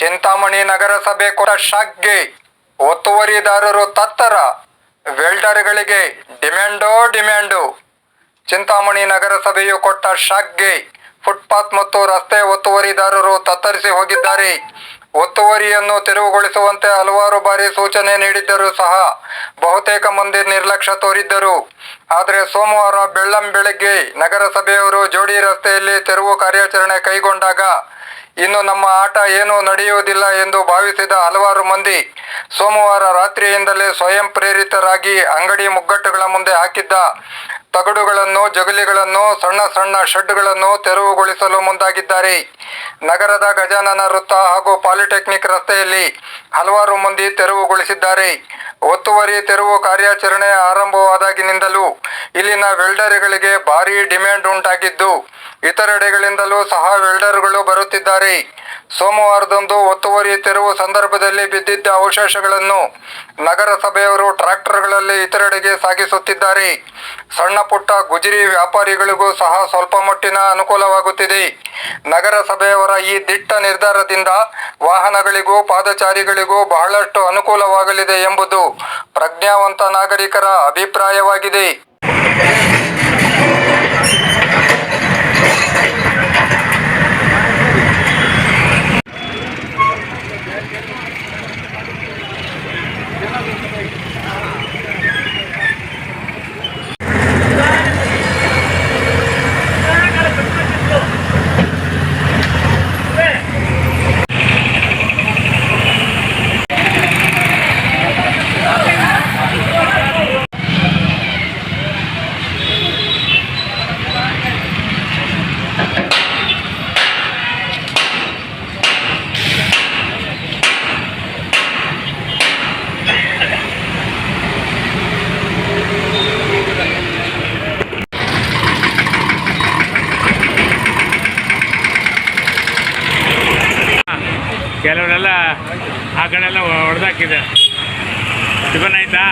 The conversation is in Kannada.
ಚಿಂತಾಮಣಿ ನಗರಸಭೆ ಕೂಡ ಶಗ್ಗೆ. ಒತ್ತುವರಿದಾರರು ತತ್ತರ, ವೆಲ್ಡರ್ಗಳಿಗೆ ಡಿಮ್ಯಾಂಡೋ ಡಿಮ್ಯಾಂಡು. ಚಿಂತಾಮಣಿ ನಗರಸಭೆಯು ಕೊಟ್ಟ ಶಗ್ಗೆ. ಫುಟ್ಪಾತ್ ಮತ್ತು ರಸ್ತೆ ಒತ್ತುವರಿದಾರರು ತತ್ತರಿಸಿ ಹೋಗಿದ್ದಾರೆ. ಒತ್ತುವರಿಯನ್ನು ತೆರವುಗೊಳಿಸುವಂತೆ ಹಲವಾರು ಬಾರಿ ಸೂಚನೆ ನೀಡಿದ್ದರೂ ಸಹ ಬಹುತೇಕ ಮಂದಿ ನಿರ್ಲಕ್ಷ್ಯ ತೋರಿದ್ದರು. ಆದರೆ ಸೋಮವಾರ ಬೆಳ್ಳಂ ಬೆಳಗ್ಗೆ ನಗರಸಭೆಯವರು ಜೋಡಿ ರಸ್ತೆಯಲ್ಲಿ ತೆರವು ಕಾರ್ಯಾಚರಣೆ ಕೈಗೊಂಡಾಗ ಇನ್ನು ನಮ್ಮ ಆಟ ಏನು ನಡೆಯುವುದಿಲ್ಲ ಎಂದು ಭಾವಿಸಿದ ಹಲವಾರು ಮಂದಿ ಸೋಮವಾರ ರಾತ್ರಿಯಿಂದಲೇ ಸ್ವಯಂ ಪ್ರೇರಿತರಾಗಿ ಅಂಗಡಿ ಮುಗ್ಗಟ್ಟುಗಳ ಮುಂದೆ ಹಾಕಿದ್ದ ತಗಡುಗಳನ್ನು, ಜಗಲಿಗಳನ್ನು, ಸಣ್ಣ ಸಣ್ಣ ಶೆಡ್ಗಳನ್ನು ತೆರವುಗೊಳಿಸಲು ಮುಂದಾಗಿದ್ದಾರೆ. ನಗರದ ಗಜಾನನ ವೃತ್ತ ಹಾಗೂ ಪಾಲಿಟೆಕ್ನಿಕ್ ರಸ್ತೆಯಲ್ಲಿ ಹಲವಾರು ಮಂದಿ ತೆರವುಗೊಳಿಸಿದ್ದಾರೆ. ಒತ್ತುವರಿ ತೆರವು ಕಾರ್ಯಾಚರಣೆ ಆರಂಭವಾದಾಗಿನಿಂದಲೂ ಇಲ್ಲಿನ ವೆಲ್ಡರ್ಗಳಿಗೆ ಭಾರೀ ಡಿಮ್ಯಾಂಡ್ ಉಂಟಾಗಿದ್ದು ಇತರೆಡೆಗಳಿಂದಲೂ ಸಹ ವೆಲ್ಡರ್ಗಳು ಬರುತ್ತಿದ್ದಾರೆ. ಸೋಮವಾರದಂದು ಒತ್ತುವರಿ ತೆರವು ಸಂದರ್ಭದಲ್ಲಿ ಬಿದ್ದಿದ್ದ ಅವಶೇಷಗಳನ್ನು ನಗರಸಭೆಯವರು ಟ್ರ್ಯಾಕ್ಟರ್ಗಳಲ್ಲಿ ಇತರೆಡೆಗೆ ಸಾಗಿಸುತ್ತಿದ್ದಾರೆ. ಸಣ್ಣ ಪುಟ್ಟ ಗುಜರಿ ವ್ಯಾಪಾರಿಗಳಿಗೂ ಸಹ ಸ್ವಲ್ಪ ಮಟ್ಟಿನ ಅನುಕೂಲವಾಗುತ್ತಿದೆ. ನಗರಸಭೆಯವರ ಈ ದಿಟ್ಟ ನಿರ್ಧಾರದಿಂದ ವಾಹನಗಳಿಗೂ ಪಾದಚಾರಿಗಳಿಗೂ ಬಹಳಷ್ಟು ಅನುಕೂಲವಾಗಲಿದೆ ಎಂಬುದು ಪ್ರಜ್ಞಾವಂತ ನಾಗರಿಕರ ಅಭಿಪ್ರಾಯವಾಗಿದೆ. ಕೆಲವರೆಲ್ಲ ಆ ಕಡೆ ಎಲ್ಲ ಹೊಡೆದಾಕಿದೆ ಟಿಫನ್ ಆಯ್ತಾ?